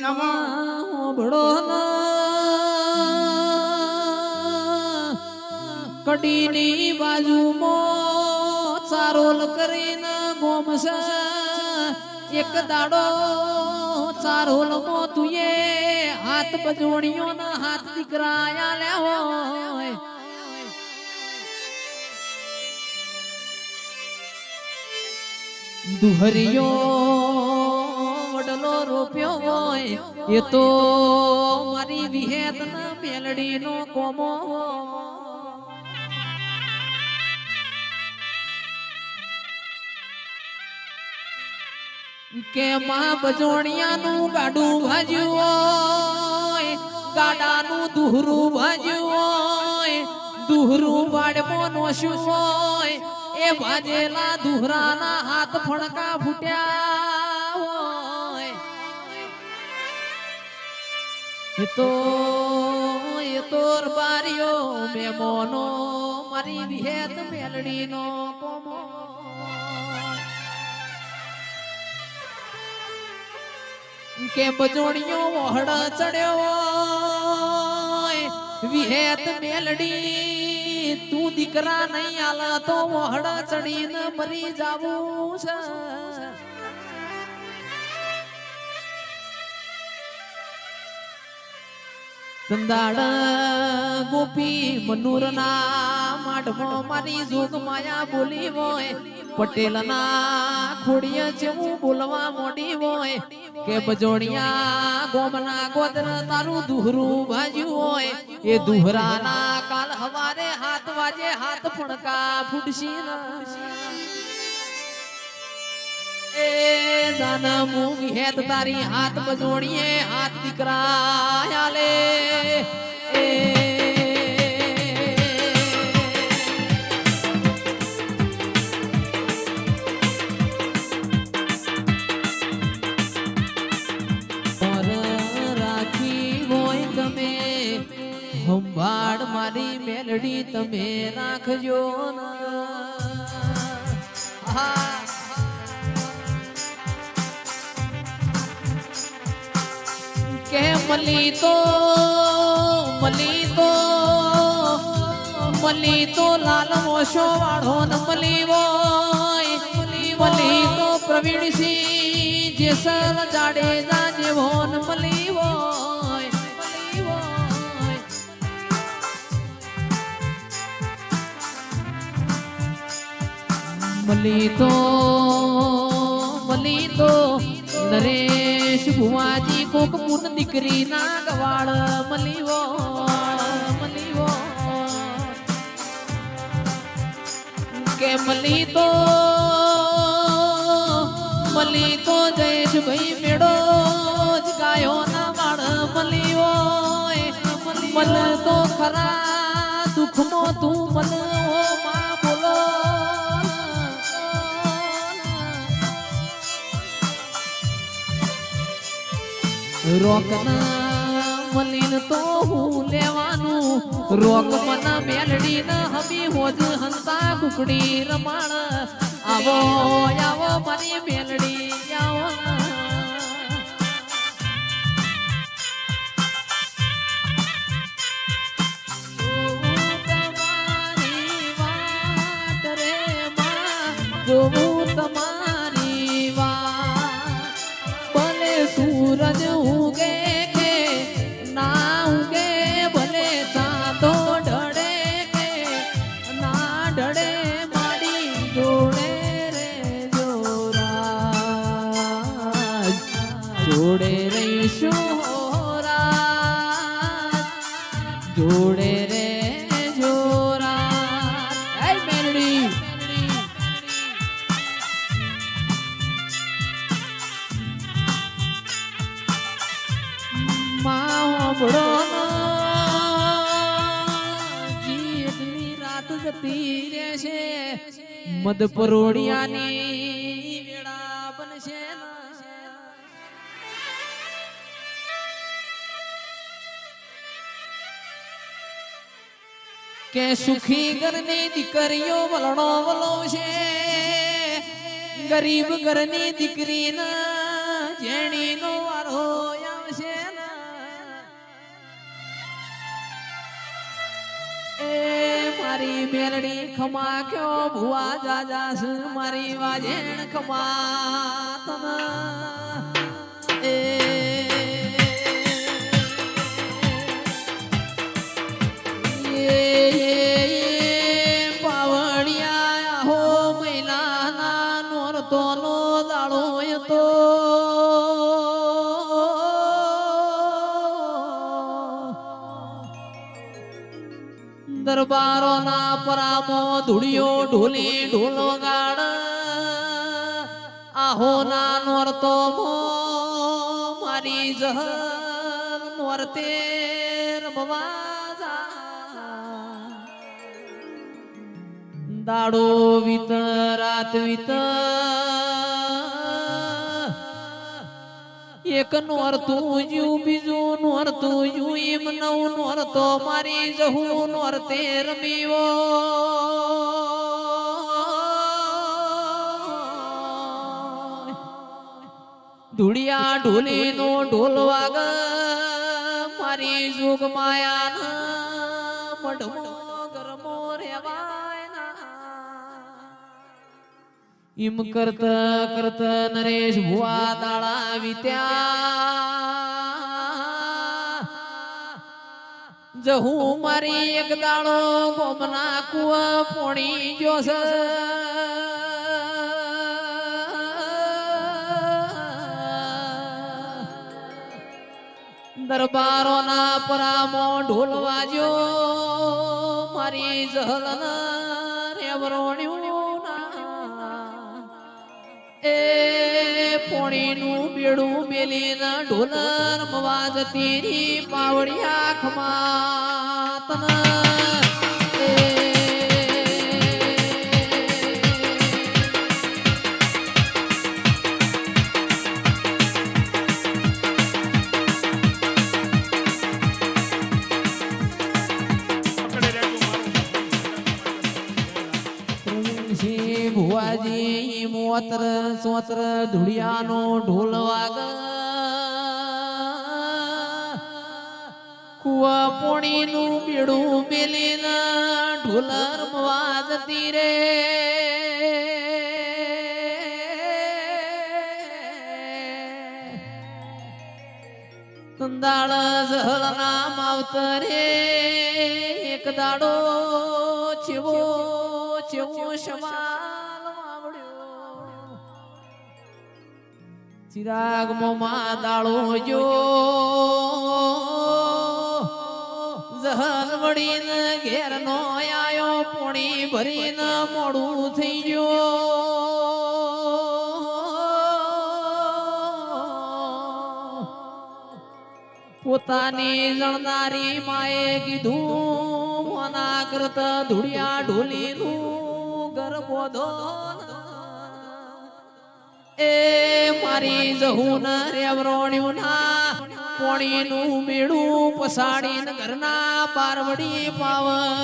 નમઃ ભળો કડીની બાજુમાં ચારોલ કરીને ગોમશે એક દાડો ચારોલમાં તુએ હાથ બજોણીઓ ના હાથ દીકરાયા લે હોય. દુહરિયો વડલો રોપ્યો હોય, એ તો મારી વિહેત ના મેલડી નો કોમો કે માં બજોણિયાનું ગાડું ભાજ્યું હોય, ગાડાનું દુહરું ભાજ્યું હોય દુહરું બાળમાં નોશ્યું હોય, એ ભાજેલા દુહરાના હાથ ફણકા ફૂટ્યા. તો, એ તો બારીઓ મેમોનો, મારી વિહેત મેલડીનો કોમો. કે બજોડિયો વહડ ચડ્યો વિહેત મેલડી, તું દીકરા નહીં આલા તો વહડ ચડીને મરી જાવું છે. તંદાડ ગોપી મનુરના માઢમાં મારી જોગ માયા બોલી હોય. પટેલના ખોડિયા જેવું બોલવા મોડી હોય. કે બજોડિયા ગોમના ગોદર તારું દુહરું ભાજ્યું હોય. એ દુહરાના કાલ હવારે હાથ વાજે હાથ ફણકા ફૂટશી જાના મું હેત તારી હાથ બજોણીએ હાથ દીકરા સંભાળ મારી મેલડી તમે રાખજો ના. મલી તો મલી તો મલી તો લાલ મોશો વાળો ન મલી હોય મલી તો પ્રવીણસિંહ જેસલ જાડેજા જેવો ન મલી હોય મલી તો મલી તો નરેશ ભુવાજી કોક પુન દીકરી ના ગવાળ, મલીવો મલીવો. કે મલી તો મલી તો જયેશ ભાઈ મેળો જ ગાયો ના વાળ મલીવો મલ તો ખરા દુઃખમાં તું મલ રોકના મલીન તો હું લેવાનું. રોક મના મેલડી હંતા કુકડી રમાણ. આવો આવો મારી મેલડી, આવો. માવડો જીતની રાત જતી રહેશે. મદ પરોડિયાની વેળા બનશે કે સુખી ઘરની દીકરીઓ વલણો વલોવશે. ગરીબ ઘરની દીકરીના જેણીનો ખમા કયો ભુવા જાજા છે મારી વાજેણ ખમા તન એ દરબારો ના પરામો ધૂળિયો ઢોલી ઢોલો ગાડ આહો ના નોરતો મો, મારી જહ નોરતે દાડો વિત રાત વિત એક અર્થું તું જુ બીજું નોર તું જુ એમ નવ નોર તો મારી જહું તે રમીવો. ધૂળિયા ઢોલી નો ઢોલ વાગ, મારી જોગ માયા મઢમો એમ કરત કરત નરેશ ભુવા દાડા વિત્યા. જહું મારી એક દાડો ગોમના કુવ પોણી જોસ દરબારો ના પરામો ઢોલ વાજ્યો મારી જહલન. પોણીનું બેડું મેલીને ઢોલર મવાજ તીરી પાવડિયા ખમાતન એ મોતર સોતર ધુળિયાનો ઢોલ વાગ. કુવા પોણીનું બેડું મેલીને ઢોલર વાજતી રે. તંદાળ ઝહલના માવતરે એક દાડો ચેવો ચેવો શમાલ ચિરાગ મોમાં દાળો જો. જહલ વળીને ઘેર નો આયો, પોણી ભરીને મોડું થઈ ગયો. પોતાની જણનારી માએ કીધું, મના કરત ધૂળિયા ઢોલીનું ગરબો દો એ મારી જહુન રેવરોણ્યું ના પોણીનું મેળું પસાડીને ઘરના પારવડી પાવન